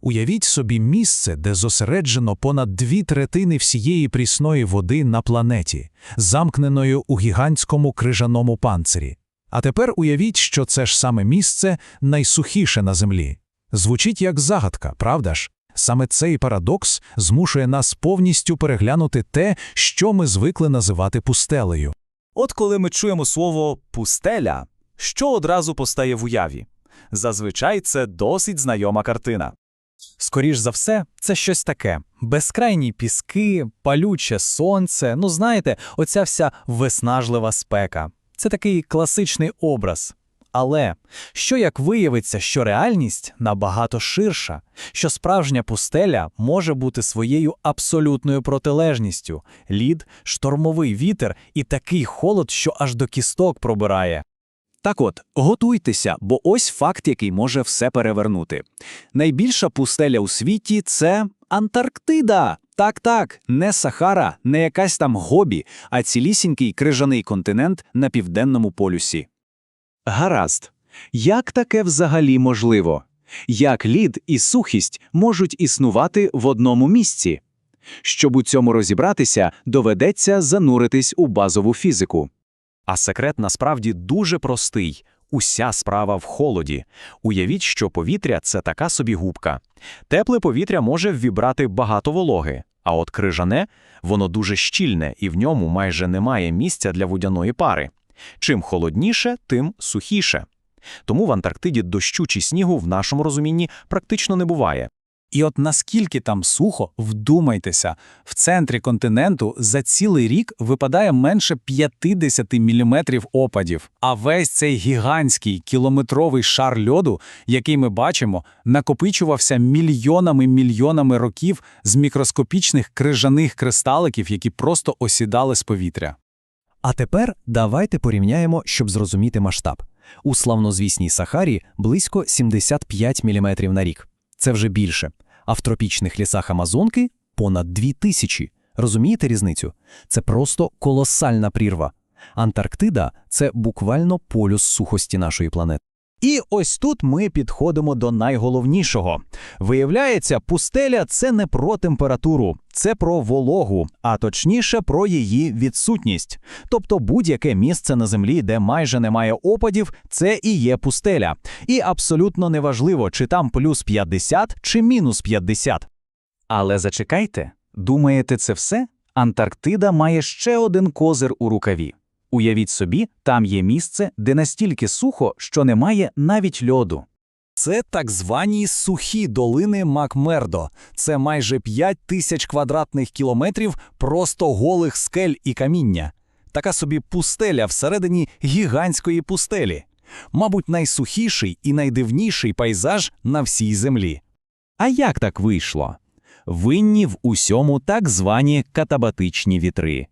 Уявіть собі місце, де зосереджено понад дві третини всієї прісної води на планеті, замкненою у гігантському крижаному панцирі. А тепер уявіть, що це ж саме місце найсухіше на землі. Звучить як загадка, правда ж? Саме цей парадокс змушує нас повністю переглянути те, що ми звикли називати пустелею. От коли ми чуємо слово пустеля, що одразу постає в уяві? Зазвичай це досить знайома картина. Скоріш за все, це щось таке: безкрайні піски, палюче сонце. Ну знаєте, оця вся виснажлива спека. Це такий класичний образ. Але що як виявиться, що реальність набагато ширша, що справжня пустеля може бути своєю абсолютною протилежністю: лід, штормовий вітер і такий холод, що аж до кісток пробирає. Так от, готуйтеся, бо ось факт, який може все перевернути. Найбільша пустеля у світі це Антарктида. Так, так, не Сахара, не якась там гобі, а цілісінький крижаний континент на південному полюсі. Гаразд. Як таке взагалі можливо? Як лід і сухість можуть існувати в одному місці? Щоб у цьому розібратися, доведеться зануритись у базову фізику. А секрет насправді дуже простий. Уся справа в холоді. Уявіть, що повітря це така собі губка. Тепле повітря може ввібрати багато вологи, а от крижане воно дуже щільне і в ньому майже немає місця для водяної пари. Чим холодніше, тим сухіше. Тому в Антарктиді дощу чи снігу в нашому розумінні практично не буває. І от наскільки там сухо, вдумайтеся, в центрі континенту за цілий рік випадає менше 50 міліметрів опадів. А весь цей гігантський кілометровий шар льоду, який ми бачимо, накопичувався мільйонами мільйонами років з мікроскопічних крижаних кристаликів, які просто осідали з повітря. А тепер давайте порівняємо, щоб зрозуміти масштаб. У славнозвісній Сахарі близько 75 мм на рік. Це вже більше. А в тропічних лісах Амазонки понад 2000. Розумієте різницю? Це просто колосальна прірва. Антарктида це буквально полюс сухості нашої планети. І ось тут ми підходимо до найголовнішого. Виявляється, пустеля це не про температуру, це про вологу, а точніше про її відсутність. Тобто будь-яке місце на землі, де майже немає опадів, це і є пустеля. І абсолютно неважливо, чи там плюс 50 чи мінус 50. Але зачекайте, думаєте, це все? Антарктида має ще один козир у рукаві. Уявіть собі, там є місце, де настільки сухо, що немає навіть льоду. Це так звані сухі долини Макмердо. Це майже 5 тисяч квадратних кілометрів просто голих скель і каміння. Така собі пустеля всередині гігантської пустелі. Мабуть, найсухіший і найдивніший пейзаж на всій землі. А як так вийшло? Винні в усьому так звані катабатичні вітри.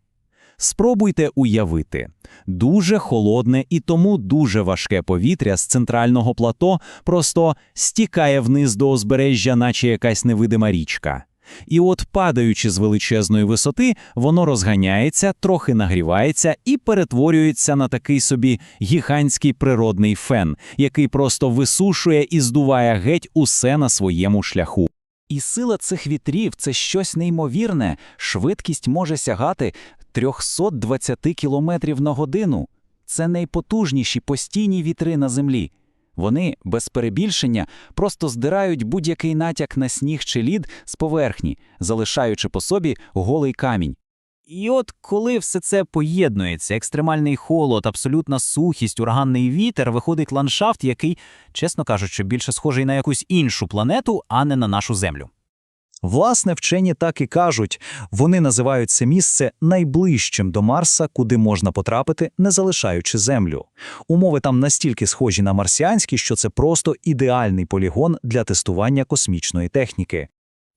Спробуйте уявити дуже холодне і тому дуже важке повітря з центрального плато просто стікає вниз до узбережжя, наче якась невидима річка. І от, падаючи з величезної висоти, воно розганяється, трохи нагрівається і перетворюється на такий собі гігантський природний фен, який просто висушує і здуває геть усе на своєму шляху. І сила цих вітрів це щось неймовірне. Швидкість може сягати 320 км на годину. Це найпотужніші постійні вітри на землі. Вони, без перебільшення, просто здирають будь-який натяк на сніг чи лід з поверхні, залишаючи по собі голий камінь. І от коли все це поєднується, екстремальний холод, абсолютна сухість, ураганний вітер, виходить ландшафт, який, чесно кажучи, більше схожий на якусь іншу планету, а не на нашу Землю. Власне, вчені так і кажуть, вони називають це місце найближчим до Марса, куди можна потрапити, не залишаючи Землю. Умови там настільки схожі на марсіанські, що це просто ідеальний полігон для тестування космічної техніки.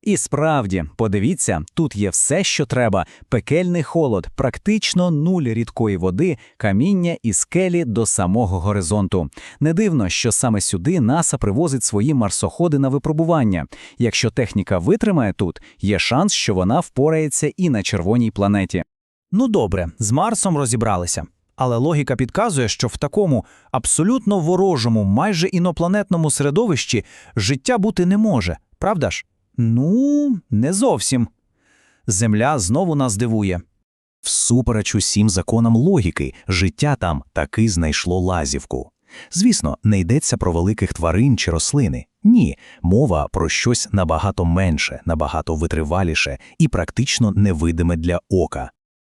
І справді, подивіться, тут є все, що треба: пекельний холод, практично нуль рідкої води, каміння і скелі до самого горизонту. Не дивно, що саме сюди НАСА привозить свої марсоходи на випробування. Якщо техніка витримає тут, є шанс, що вона впорається і на червоній планеті. Ну добре, з Марсом розібралися. Але логіка підказує, що в такому абсолютно ворожому, майже інопланетному середовищі життя бути не може. Правда ж? Ну, не зовсім. Земля знову нас дивує. Всупереч усім законам логіки, життя там таки знайшло лазівку. Звісно, не йдеться про великих тварин чи рослини. Ні, мова про щось набагато менше, набагато витриваліше і практично невидиме для ока.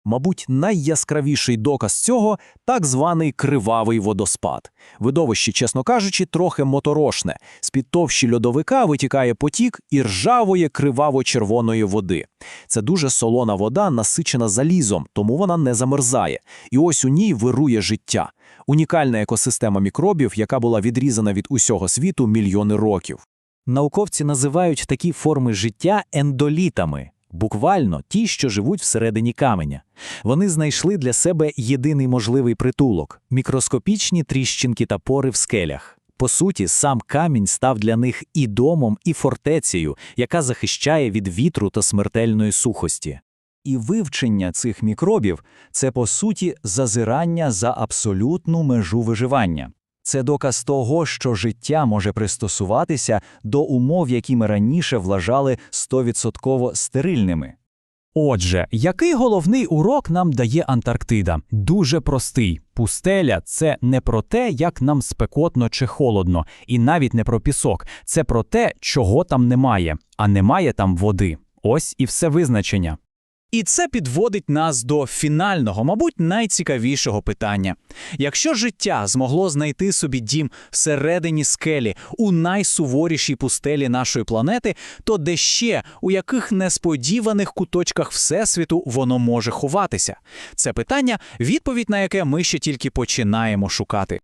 Мабуть, найяскравіший доказ цього – так званий кривавий водоспад. Видовище, чесно кажучи, трохи моторошне. З-під товщі льодовика витікає потік і ржавої криваво-червоної води. Це дуже солона вода, насичена залізом, тому вона не замерзає. І ось у ній вирує життя. Унікальна екосистема мікробів, яка була відрізана від усього світу мільйони років. Науковці називають такі форми життя ендолітами, буквально ті, що живуть всередині каменя. Вони знайшли для себе єдиний можливий притулок мікроскопічні тріщинки та пори в скелях. По суті, сам камінь став для них і домом, і фортецею, яка захищає від вітру та смертельної сухості. І вивчення цих мікробів це, по суті, зазирання за абсолютну межу виживання. Це доказ того, що життя може пристосуватися до умов, які ми раніше вважали 100% стерильними. Отже, який головний урок нам дає Антарктида? Дуже простий. Пустеля це не про те, як нам спекотно чи холодно, і навіть не про пісок. Це про те, чого там немає, а немає там води. Ось і все визначення. І це підводить нас до фінального, мабуть, найцікавішого питання. Якщо життя змогло знайти собі дім всередині скелі у найсуворішій пустелі нашої планети, то де ще, у яких несподіваних куточках Всесвіту воно може ховатися? Це питання, відповідь на яке ми ще тільки починаємо шукати.